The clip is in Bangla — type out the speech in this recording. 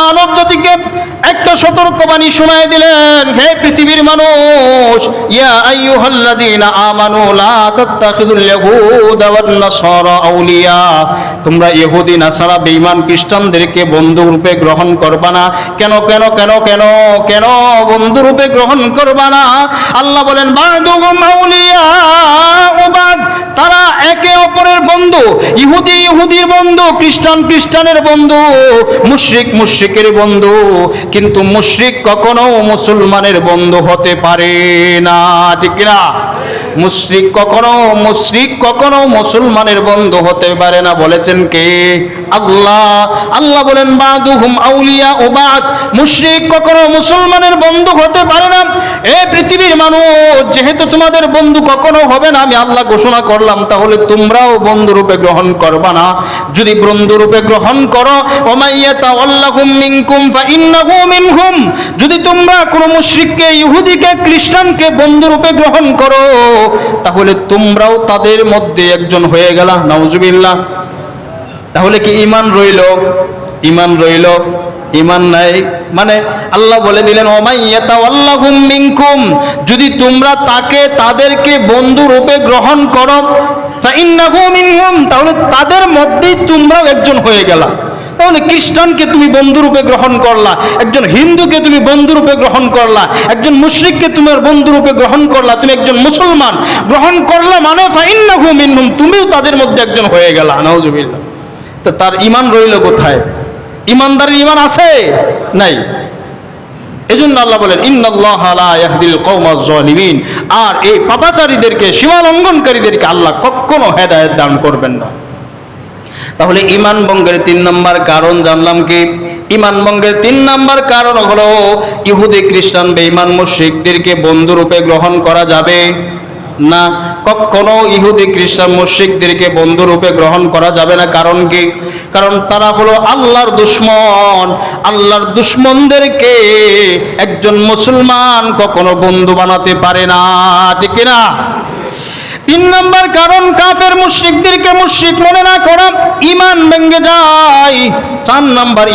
মানব জাতিকে একটা সতর্কবাণী শোনায় দিলেন, হে পৃথিবীর মানুষ, ইয়া আইয়ুহাল্লাযীনা আমানু লা তাত্তাখিদুল ইয়াহুদা ওয়ান নাসারা আউলিয়া। তোমরা ইহুদি, নাসারা, বেঈমান, খ্রিস্টানদেরকে বন্ধু রূপে গ্রহণ করবা না। কেন কেন কেন কেন কেন বন্ধু রূপে গ্রহণ করবা না? আল্লাহ বলেন, বাদুহুম আউলিয়া। বন্ধু, ইহুদি ইহুদির বন্ধু, খ্রিস্টান খ্রিস্টানের বন্ধু, মুশরিক মুশরিকের বন্ধু, কিন্তু মুশরিক কখনো মুসলমানের বন্ধু হতে পারে না, ঠিক না মুশরিক কখনো মুশরিক, কখনো মুসলমানের বন্ধু হতে পারে না। বলেছেন কে? আল্লাহ। আল্লাহ বলেন, বাদুহুম আউলিয়া ও বাদ। মুশরিক কখনো মুসলমানের বন্ধু হতে পারে না। এ পৃথিবীর মানুষ, যেহেতু তোমাদের বন্ধু কখনো হবে না, আমি আল্লাহ ঘোষণা করলাম, তাহলে তোমরাও বন্ধু রূপে গ্রহণ করবা না। যদি বন্ধু রূপে গ্রহণ করো ওমাইয়াতা আল্লাহুম মিনকুম ফাইন্নাহু মিনহুম। যদি তোমরা কোনো মুশরিককে, ইহুদিকে, খ্রিস্টানকে বন্ধু রূপে গ্রহণ করো তাহলে তোমরাও তাদের মধ্যে একজন হয়ে গেলা, নাউজুবিল্লাহ। তাহলে কি ইমান রইল? ইমান রইল। ইমান নাই মানে আল্লাহ বলে দিলেন মিনকুম। যদি তোমরা তাকে, তাদেরকে বন্ধু রূপে গ্রহণ করো তাহলে তাদের মধ্যেই তোমরাও একজন হয়ে গেলা। তাহলে খ্রিস্টানকে তুমি বন্ধুরূপে গ্রহণ করলা? একজন হিন্দুকে তুমি বন্ধুরূপে গ্রহণ করলা? একজন মুশরিককে তোমার বন্ধুরূপে গ্রহণ করলা? তুমি একজন মুসলমান। গ্রহণ করলা মানে তুমিও তাদের মধ্যে একজন হয়ে গেলা। নাউজুবিল্লাহ। তো তার ইমান রইল কোথায়? ইমানদারের ইমান আছে? নাই। এজন্য আল্লাহ বলেন, ইন্নাল্লাহ লা ইয়াহদিল আর এই পাপাচারীদেরকে সীমা লঙ্ঘনকারীদেরকে আল্লাহ কখনো হেদায়েত দান করবেন না। তাহলে ইমান ভঙ্গের তিন নম্বর কারণ জানলাম কি? ইমান ভঙ্গের তিন নম্বর কারণ হলো ইহুদি খ্রিস্টান বেঈমান মুশরিকদেরকে বন্ধুরূপে গ্রহণ করা যাবে না। কখনো ইহুদি খ্রিস্টান মুশরিকদেরকে বন্ধুরূপে গ্রহণ করা যাবে না। কারণ কি? কারণ তারা হলো আল্লাহর দুশ্মন। আল্লাহর দুশ্মনদেরকে একজন মুসলমান কখনো বন্ধু বানাতে পারে না। ঠিক না তিন নম্বর কারণ কাফের মুশ্রিকদেরকে মুশ্রিক মনে না করা ইমান ভেঙে যায়। চার নম্বর